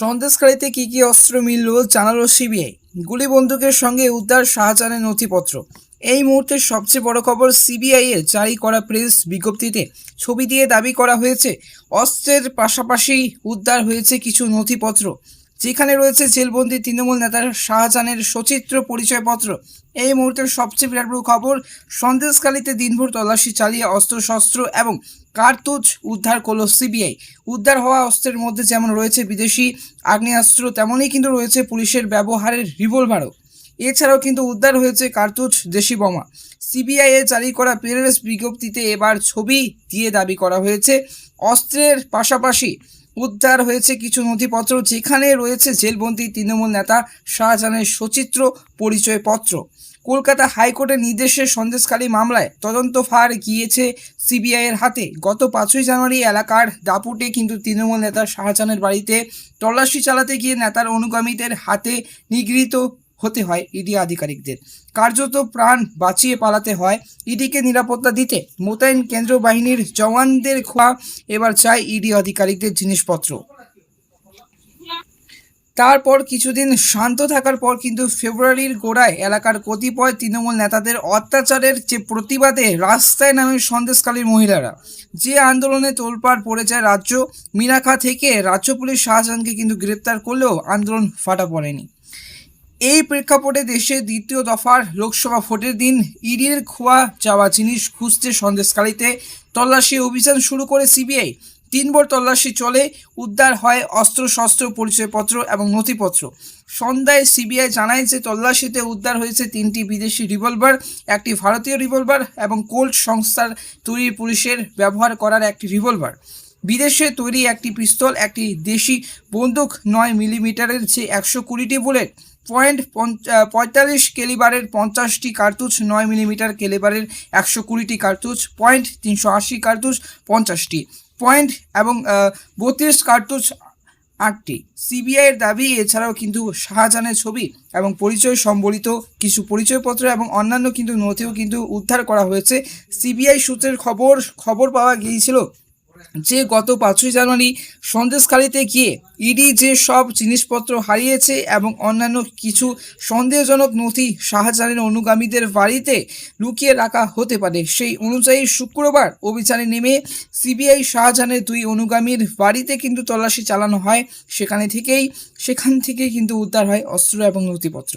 সন্দেশখালীতে কি কি অস্ত্র মিলল জানালো সিবিআই। গুলি বন্দুকের সঙ্গে উদ্ধার শাহজাহানের নথিপত্র। এই মুহূর্তের সবচেয়ে বড় খবর সিবিআই এর জারি করা প্রেস বিজ্ঞপ্তিতে ছবি দিয়ে দাবি করা হয়েছে, অস্ত্রের পাশাপাশি উদ্ধার হয়েছে কিছু নথিপত্র। যেখানে রয়েছে জেলবন্দি তৃণমূল নেতার শাহজাহানের সচিত্র পরিচয়পত্র। এই মুহূর্তের সবচেয়ে বিরাট খবর সন্দেশকালীতে দিনভর তল্লাশি চালিয়ে অস্ত্রশস্ত্র এবং কার্তুজ উদ্ধার করল সিবিআই। উদ্ধার হওয়া অস্ত্রের মধ্যে যেমন রয়েছে বিদেশি আগ্নেয়াস্ত্র, তেমনই কিন্তু রয়েছে পুলিশের ব্যবহারের রিভলভারও। এছাড়াও কিন্তু উদ্ধার হয়েছে কার্তুজ দেশি বোমা। সিবিআই এর জারি করা প্রেস বিজ্ঞপ্তিতে এবার ছবি দিয়ে দাবি করা হয়েছে, অস্ত্রের পাশাপাশি উদ্ধার হয়েছে কিছু নথিপত্র, যেখানে রয়েছে জেলবন্দি তৃণমূল নেতা শাহজাহানের সচিত্র পরিচয়পত্র। কলকাতা হাইকোর্টের নির্দেশে সন্দেশখালী মামলায় তদন্ত ফার গিয়েছে সিবিআইয়ের হাতে। গত পাঁচই জানুয়ারি এলাকার দাপুটে কিন্তু তৃণমূল নেতা শাহজাহানের বাড়িতে তল্লাশি চালাতে গিয়ে নেতার অনুগামীদের হাতে নিগৃহীত হতে হয় ইডি আধিকারিকদের। কার্যত প্রাণ বাঁচিয়ে পালাতে হয় ইডিকে নিরাপত্তা দিতে। মোতায়েন কেন্দ্র বাহিনীর জওয়ানদের খোয়া এবার চাই ইডি আধিকারিকদের জিনিসপত্র। তারপর কিছুদিন শান্ত থাকার পর কিন্তু ফেব্রুয়ারির গোড়ায় এলাকার কতিপয় তৃণমূল নেতাদের অত্যাচারের যে প্রতিবাদে রাস্তায় নামে সন্দেশকালীর মহিলারা, যে আন্দোলনে তোলপাড় পড়ে যায় রাজ্য, মিনাখা থেকে রাজ্য পুলিশ শাহজাহানকে কিন্তু গ্রেপ্তার করলেও আন্দোলন ফাটা পড়েনি। এই প্রেক্ষাপটে দেশে দ্বিতীয় দফার লোকসভা ভোটের দিন ইডির খোয়া যাওয়া জিনিস খুঁজতে সন্দেশকারীতে তল্লাশি অভিযান শুরু করে সিবিআই। তিনবার তল্লাশি চলে, উদ্ধার হয় অস্ত্রশস্ত্র পরিচয়পত্র এবং নথিপত্র। সন্ধ্যায় সিবিআই জানায় যে তল্লাশিতে উদ্ধার হয়েছে তিনটি বিদেশি রিভলভার, একটি ভারতীয় রিভলভার এবং কোল্ড সংস্থার তৈরি পুলিশের ব্যবহার করার একটি রিভলভার। বিদেশে তৈরি একটি পিস্তল, একটি দেশি বন্দুক নয় মিলিমিটারের যে একশো কুড়িটি বুলেট। পয়েন্ট পঁয়তাল্লিশ কেলিবারের পঞ্চাশটি কার্তুজ, নয় মিলিমিটার কেলিবারের একশো কুড়িটি কার্তুজ, পয়েন্ট তিনশো আশি কার্তুজ, পঞ্চাশটি। পয়েন্ট এবং বত্রিশ কার্তুজ, আটটি। সিবিআইয়ের দাবি, এছাড়াও কিন্তু শাহজাহানের ছবি এবং পরিচয় সম্বলিত কিছু পরিচয়পত্র এবং অন্যান্য কিন্তু নথিও কিন্তু উদ্ধার করা হয়েছে। সিবিআই সূত্রের খবর খবর পাওয়া গিয়েছিল যে গত পাঁচই জানুয়ারি সন্দেশখালিতে গিয়ে ইডি যে সব জিনিসপত্র হারিয়েছে এবং অন্যান্য কিছু সন্দেহজনক নথি শাহজাহানের অনুগামীদের বাড়িতে লুকিয়ে রাখা হতে পারে, সেই অনুযায়ী শুক্রবার অভিযানে নেমে সিবিআই শাহজাহানের দুই অনুগামীর বাড়িতে কিন্তু তল্লাশি চালানো হয়। সেখানে থেকেই, সেখান থেকেই কিন্তু উদ্ধার হয় অস্ত্র এবং নথিপত্র।